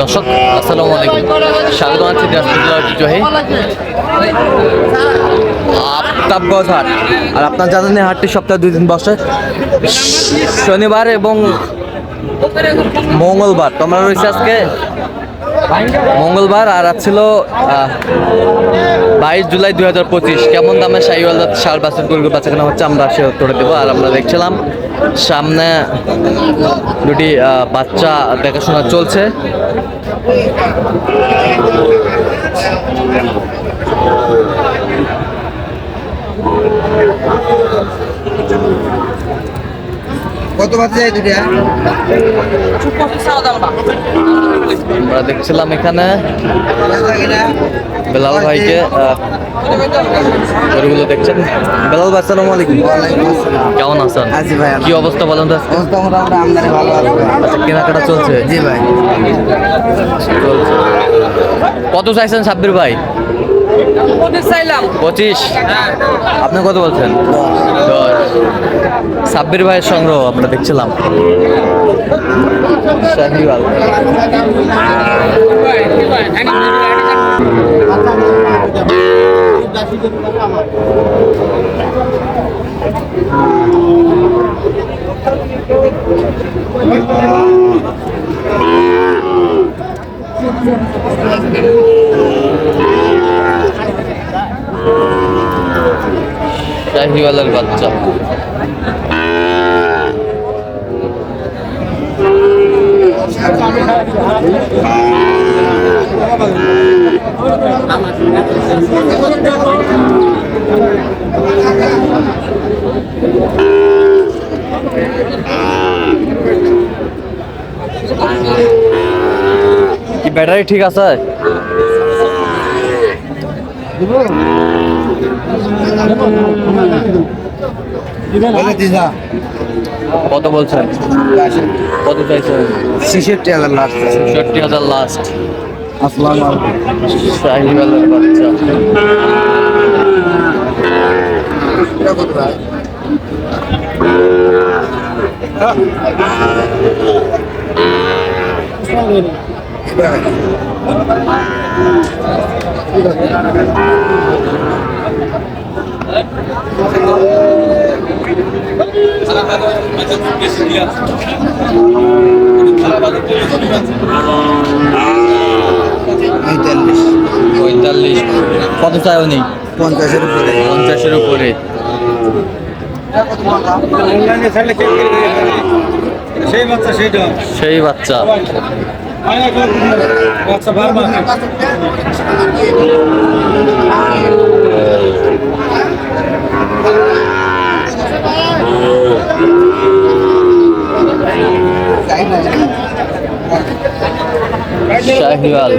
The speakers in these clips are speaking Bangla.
দর্শক, আসসালামু আলাইকুম। স্বাগত আছি ঐতিহ্যবাহী আফতাবগঞ্জ হাট। আর আপনার জানেন হাটটি সপ্তাহে দুই দিন বসে। শনিবার এবং মঙ্গলবার। তোমরা রয়েছে আজকে? মঙ্গলবার আর আজ ছিল বাইশ জুলাই দুই হাজার পঁচিশ। কেমন দামে শাহিওয়াল সার গরুর বাচ্চা কেনা হচ্ছে আমরা সে উত্তরে দেবো আর আমরা দেখছিলাম, সামনে দুটি বাচ্চা দেখাশোনা চলছে। কত বাচ্চা যায় দুটা আমরা দেখছিলাম এখানে বেলাল ভাইকে আহ, গরুগুলো দেখছেন? বেলাল ভাই আসসালামু আলাইকুম। ওয়ালাইকুম কেমন আছেন? ভাই কি অবস্থা বলেন তো? অবস্থা মোটামুটি আমদানি ভালো আছে আচ্ছা, কেনাকাটা চলছে? জি ভাই। কত চাইছেন সাব্বির ভাই? পঁচিশ আপনি কত বলছেন? দশ। সাব্বির ভাইয়ের সংগ্রহ আমরা দেখছিলাম। শাহিওয়াল। শাহিওয়ালের বাচ্চা কি ব্যাটারি ঠিক আছে? বলে দিস না কত বলছেন কত চাইছেন ছেষট্টি হাজার লাস্ট ষাটটি হাজার লাস্ট আসসালাম শাহিওয়ালের বাচ্চা। ভাই পঁয়তাল্লিশ পঁয়তাল্লিশ কত চাই উনি? পঞ্চাশের উপরে। পঞ্চাশের উপরে। সেই বাচ্চা সেইটা। সেই বাচ্চা। বাচ্চা শাহিওয়াল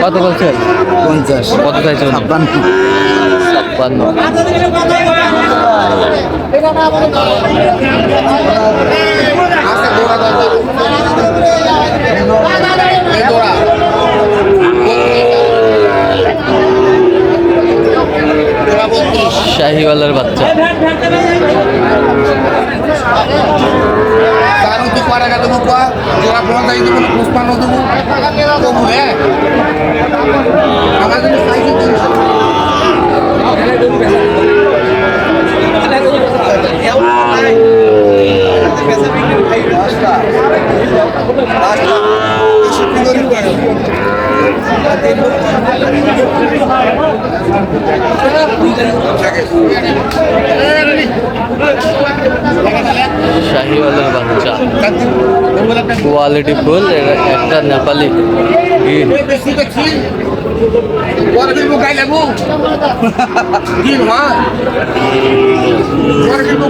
কত বলছেন? পঞ্চাশ। কত চাইছে উনি ছাপ্পান্ন। ছাপ্পান্ন। শাহিওয়ালের বাচ্চা Sekarang untuk para kata শাহিওয়ালের বাচ্চা কোয়ালিটি ফুল একটা Nepali kecil. Warna biru buka lagu. Gini mah. Warna biru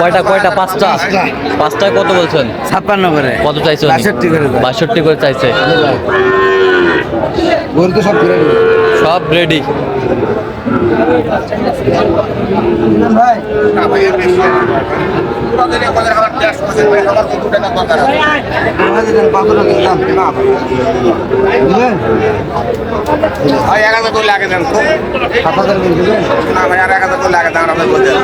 কয়টা কয়টা? পাঁচটা। পাঁচটায় কত বলছেন? ছাপ্পান্ন করে। কত চাইছে বাষট্টি করে বাষট্টি করে চাইছে। গরু তো সব করে সব রেডি। ভাই না ভাই এক হাজার করে লাগে দেন। তো না ভাই আর এক হাজার করে লাগে দেন আপনি বলছেন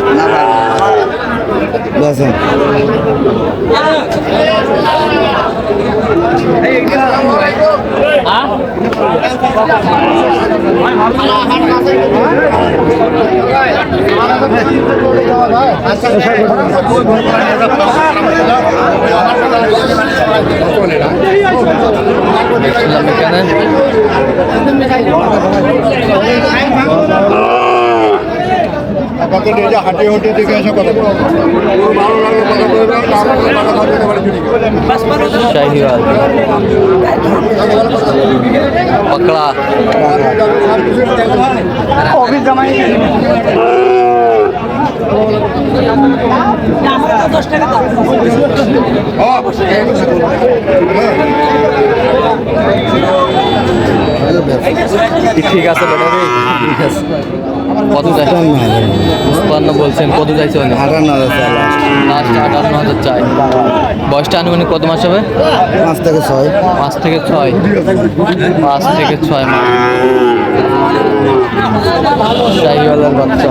দেখছিলাম এখানে হাঁটি হাঁটি দেখে এসে কথা শাহিওয়াল পকড়া ঠিক আছে ঠিক আছে। কত চাই? উৎপন্ন বলছেন কত চাইছে উনি লাস্ট আটান্ন হাজার চাই। বয়সটা আনুমানিক কত মাস হবে? পাঁচ থেকে ছয়। পাঁচ থেকে ছয়। পাঁচ থেকে ছয় মাস। শাহিওয়ালের বাচ্চা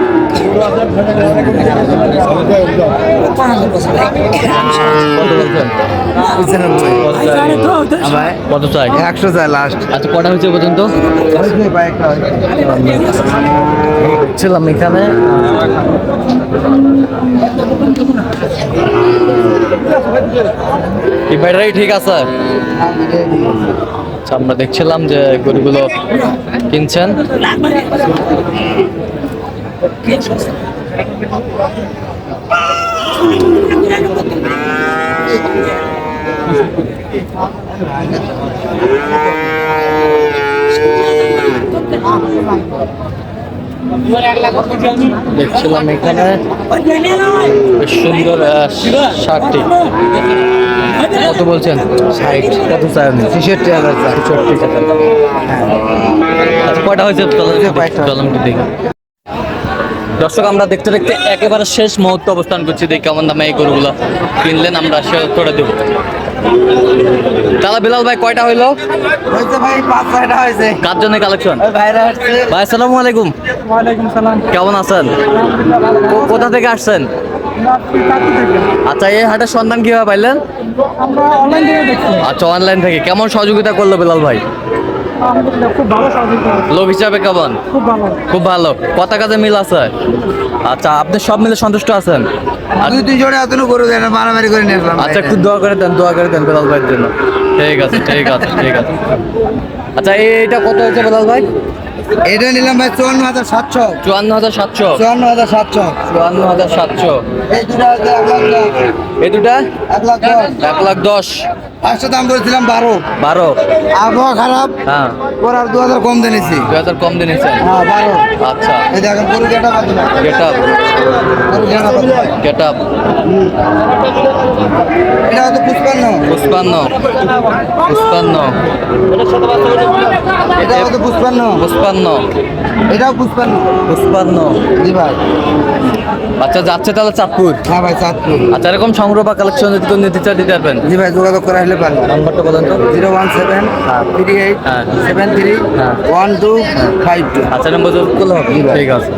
একশো চাই লাস্ট আচ্ছা কটা হয়েছে পর্যন্ত? ছিলাম এখানে ঠিক আছে। আচ্ছা আমরা দেখছিলাম যে গরুগুলো কিনছেন। দেখছিলাম এখানে। সুন্দর শার্টটি। কত বলছেন? ষাট। কত আপনি ছেষট্টি হাজার ছেষট্টি টাকা আচ্ছা কয়টা হয়েছে? দেখি। দর্শক আমরা দেখতে দেখতে একেবারে শেষ মুহূর্তে অবস্থান করছি। দেখি কেমন দামে এই গরুগুলো কিনলেন আমরা সে করে দেবো। তাহলে বিলাল ভাই কয়টা হইল? হয়েছে ভাই পাঁচ ছয়টা হয়েছে। কার জন্য কালেকশন ভাই আসসালামু আলাইকুম। কেমন আছেন? কোথা থেকে আসছেন? আচ্ছা এই হাটের সন্ধান কীভাবে পাইলেন? অনলাইন আচ্ছা অনলাইন থেকে। কেমন সহযোগিতা করল বিলাল ভাই? লোক হিসাবে কেমন? খুব ভালো। কথা কাজে মিল আছে? আচ্ছা আপনি সব মিলে সন্তুষ্ট আছেন? দুই দুই জনে এতটুকু দেয় মারামারি করে নিয়ে আচ্ছা একটু দোয়া করে দেন দোয়া করে দেন বেলাল ভাইয়ের জন্য। ঠিক আছে ঠিক আছে ঠিক আছে। আচ্ছা এটা কত হয়েছে বেলাল ভাই? এটা নিলাম ভাই চুয়ান্ন হাজার সাতশো। চুয়ান্ন হাজার সাতশো? চুয়ান্ন হাজার সাতশো। চুয়ান্ন হাজার সাতশো। এই দুটা হচ্ছে এক লাখ দশ। এই দুটা? এক লাখ দশ। এক লাখ দশ। পাঁচশো দাম বলছিলাম বারো। বারো? আবহাওয়া খারাপ হ্যাঁ। ওর আর দু হাজার কম দিয়েছি দু হাজার কম দিন নিচ্ছেন হ্যাঁ বারো। আচ্ছা। এই দেখেন গরু গেট আপ পাচ্ছি না। Get up. এটা হচ্ছে পুষ্পান্ন। পুষ্পান্ন। পুষ্পান্ন। এটা হচ্ছে পুষ্পান্ন। পুষ্পান্ন। এটাও পুষ্পান্ন। পুষ্পান্ন। জি ভাই। আচ্ছা যাচ্ছে তাহলে চাঁদপুর? হ্যাঁ ভাই চাঁদপুর। আচ্ছা এরকম সংগ্রহ বা কালেকশন যদি নিতে চায় দিতে পারবেন? জি ভাই যোগাযোগ করে আসলে পারবেন। নাম্বারটা বলেন তো। Zero one seven three eight হ্যাঁ। সেভেন থ্রি হ্যাঁ। One two five two. আচ্ছা নম্বর যোগ করলে হবে। ঠিক আছে।